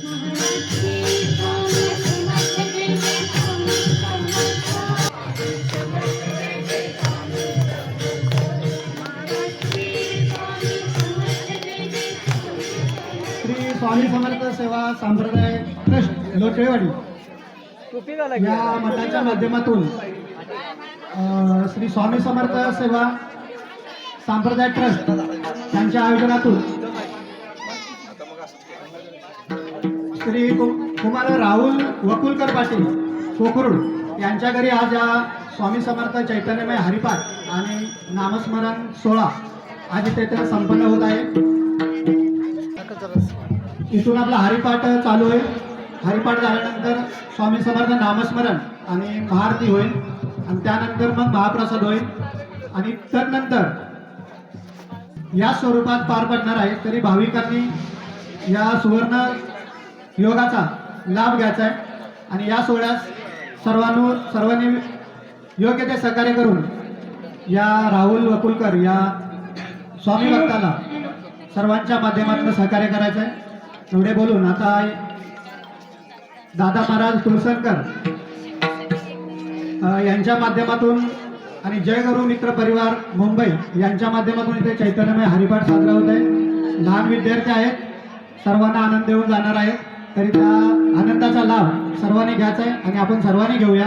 श्री स्वामी समर्थ सेवा संप्रदाय ट्रस्ट लोटेवाडी या मठाच्या माध्यमातून श्री स्वामी समर्थ सेवा संप्रदाय ट्रस्ट यांच्या आयोजनातून श्री कुमार राहुल वकुलकर पाटील कोकरूड यांच्या घरी आज या स्वामी समर्थ चैतन्यमय हरिपाठ आणि नामस्मरण सोहळा आज इथे संपन्न होत आहे. इथून आपला हरिपाठ चालू आहे हरिपाठ झाल्यानंतर स्वामी समर्थ नामस्मरण आणि महाआरती होईल. आणि त्यानंतर मग महाप्रसाद होईल. आणि त्यानंतर या स्वरूपात पार पडणार आहे. तरी भाविकांनी या सुवर्ण योगाचा लाभ घ्यायचा आहे. आणि या सोहळ्यास सर्वांनो सर्वांनी योग्य ते सहकार्य करून या राहुल वकुलकर या स्वामी भक्ताला सर्वांच्या माध्यमातून सहकार्य करायचं आहे. एवढे बोलून आता दादा महाराज तुळसरकर यांच्या माध्यमातून आणि जय गुरु मित्र परिवार मुंबई यांच्या माध्यमातून इथे चैतन्यमय हरिपाठ साजरा होत आहे. लहान विद्यार्थी आहेत. सर्वांना आनंद देऊन जाणार आहेत. तरी त्या आनंदाचा लाभ सर्वांनी घ्यायचा आहे आणि आपण सर्वांनी घेऊया.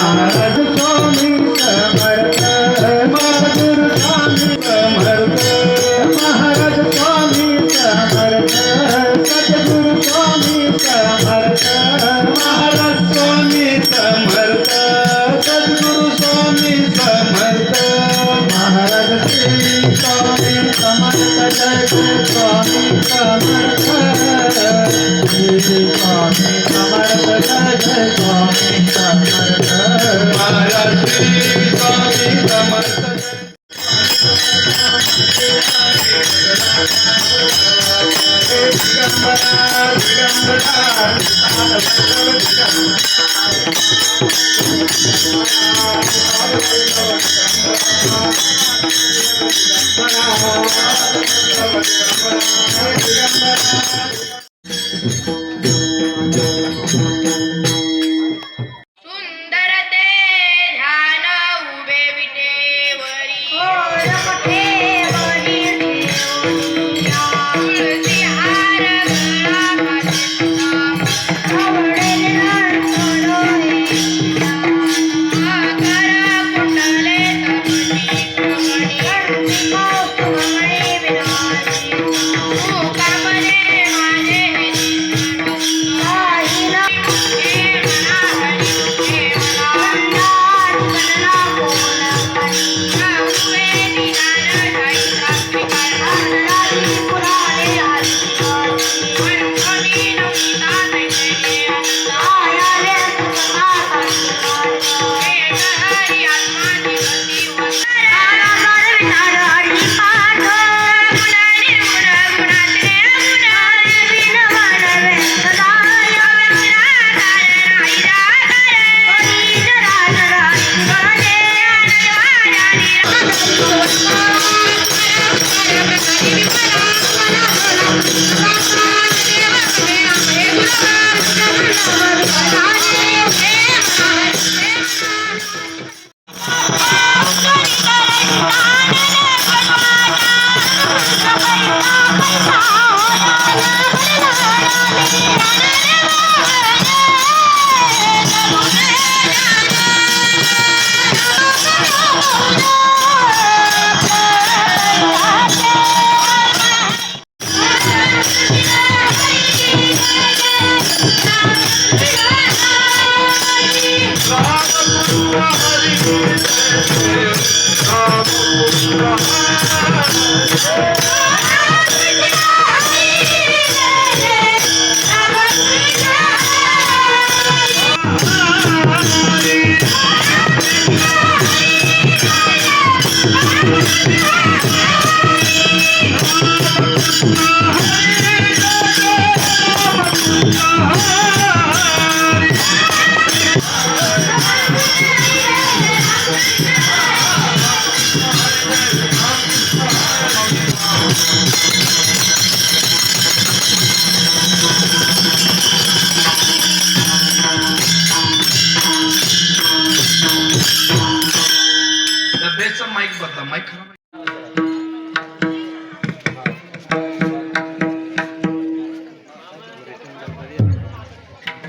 सुंदर Thank you.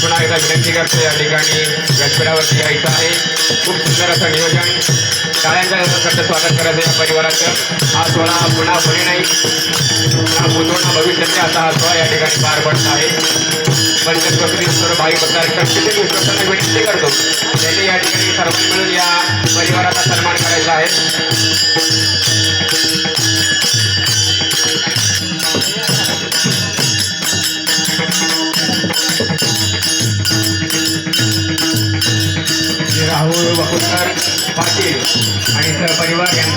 पुन्हा एकदा विनंती करतो या ठिकाणी व्यासपीठावरती यायचं आहे. खूप सुंदर असं नियोजन. टाळ्यांच्या गजरात स्वागत करायचं या परिवाराचं. हा सोहळा पुन्हा होणे नाही. हा भूतोडा भविष्याचे असा हा सोहळा या ठिकाणी पार पडत आहे. पंचकृती सर्व भाई भक्तांच्या किती विश्वासाने विनंती करतो. त्यांनी या ठिकाणी सर्वांनी मिळून या परिवाराचा सन्मान करायचा आहे.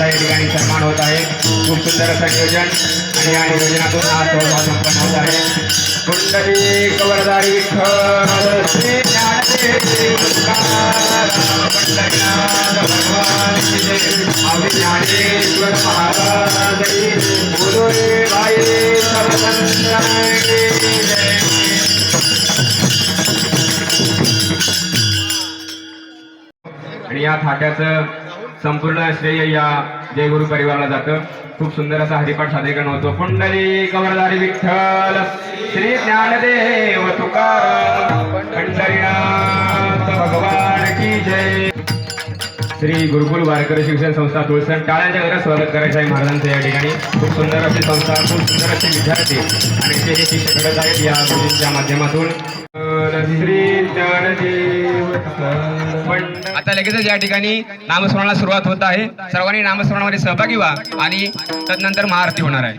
यांचा या ठिकाणी सन्मान होत आहे. खूप सुंदर असं नियोजन आणि या नियोजनातून हा सोहळा संपन्न होत आहे. कुंडली कवरदारी विठ्ठल. महाराज. भाई आणि या थाट्याचं संपूर्ण श्रेय या जयगुरु परिवाराला जातं. खूप सुंदर असा हरिपाठ सादरीकरण होतो. पुंडली कवरदारी विठ्ठल श्री ज्ञानदेव तुकाराम पंढरीनाथ भगवान की जय. श्री गुरुकुल वारकरी शिक्षण संस्था तुळसण टाळ्यांच्या घरात स्वागत करायचं आहे महाराजांचं या ठिकाणी. खूप सुंदर अशी संस्था खूप सुंदर असे विद्यार्थी आणि ते हे शिक्षक घडत आहेत या गुरुजींच्या माध्यमातून. श्री ज्ञानदेव आता लगेचच या ठिकाणी नामस्मरणाला सुरुवात होत आहे. सर्वांनी नामस्मरणामध्ये सहभागी व्हा आणि तदनंतर महाआरती होणार आहे.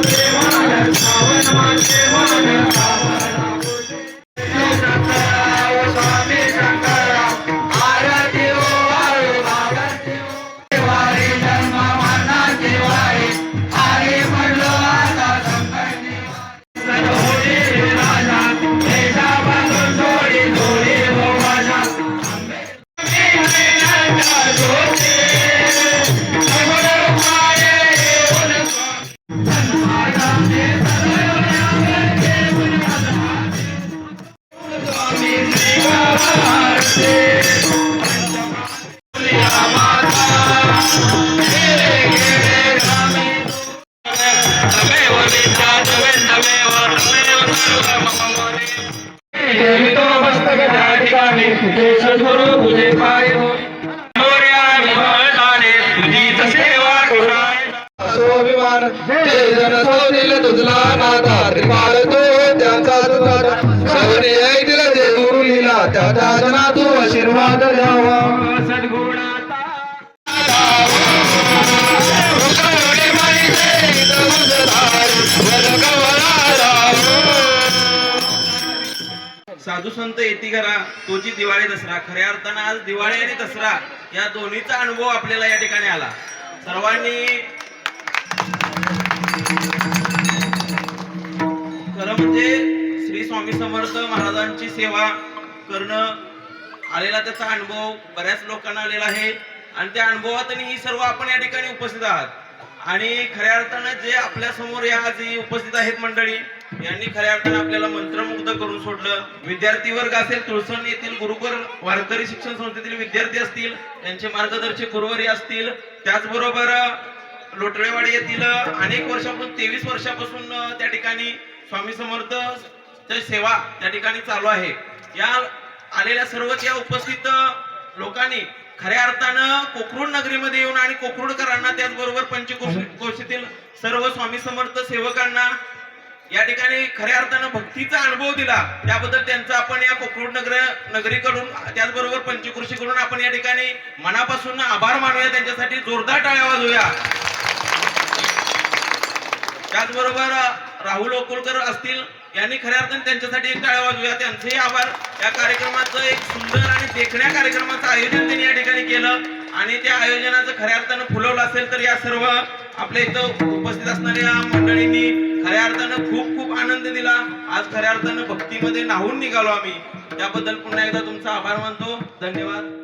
त्या ठिकाणी तुझे पाय. स्वाभिमान जन तुझला नाथा त्रिपाल तो त्यांचा तुझा सवनी जे गुरु त्या दाजना तू आशीर्वाद द्यावा. साधू संत येती घरा तोची दिवाळी दसरा. खऱ्या अर्थानं आज दिवाळी आणि दसरा या दोन्हीचा अनुभव आपल्याला या ठिकाणी आला. सर्वांनी खरं म्हणजे श्री स्वामी समर्थ महाराजांची सेवा करणं आलेला त्याचा अनुभव बऱ्याच लोकांना आलेला आहे. आणि त्या अनुभवातून ही सर्व आपण या ठिकाणी उपस्थित आहात. आणि खऱ्या अर्थानं जे आपल्यासमोर या आज उपस्थित आहेत मंडळी यांनी खऱ्या अर्थानं आपल्याला मंत्रमुग्ध करून सोडलं. विद्यार्थी वर्ग असेल तुळसण येथील गुरुकर वारकरी शिक्षण संस्थेतील विद्यार्थी असतील त्यांचे मार्गदर्शक गुरुवारी असतील. त्याचबरोबर लोटळेवाडी येथील अनेक वर्षापासून तेवीस वर्षापासून त्या ठिकाणी स्वामी समर्थ सेवा त्या ठिकाणी चालू आहे. या आलेल्या सर्वच या उपस्थित लोकांनी खऱ्या अर्थानं कोकरूड नगरीमध्ये येऊन आणि कोकरूडकरांना त्याचबरोबर पंचकोशीतील सर्व स्वामी समर्थ सेवकांना या ठिकाणी खऱ्या अर्थानं भक्तीचा अनुभव दिला. त्याबद्दल त्यांचा आपण या कोकरूड नगर नगरीकडून त्याचबरोबर पंचकृषीकडून आपण या ठिकाणी मनापासून आभार मानूया. त्यांच्यासाठी जोरदार टाळ्या वाजवूया. त्याचबरोबर राहुल ओकुलकर असतील यांनी खऱ्या अर्थाने त्यांच्यासाठी एक टाळ्या वाजवूया. त्यांचेही आभार. या कार्यक्रमाचं एक सुंदर आणि देखण्या कार्यक्रमाचं आयोजन त्यांनी या ठिकाणी केलं. आणि त्या आयोजनाचं खऱ्या अर्थानं फुलवलं असेल तर या सर्व आपल्या इथं उपस्थित असणाऱ्या मंडळींनी खऱ्या अर्थानं खूप खूप आनंद दिला. आज खऱ्या अर्थानं भक्तीमध्ये नाहून निघालो आम्ही. त्याबद्दल पुन्हा एकदा तुमचा आभार मानतो. धन्यवाद.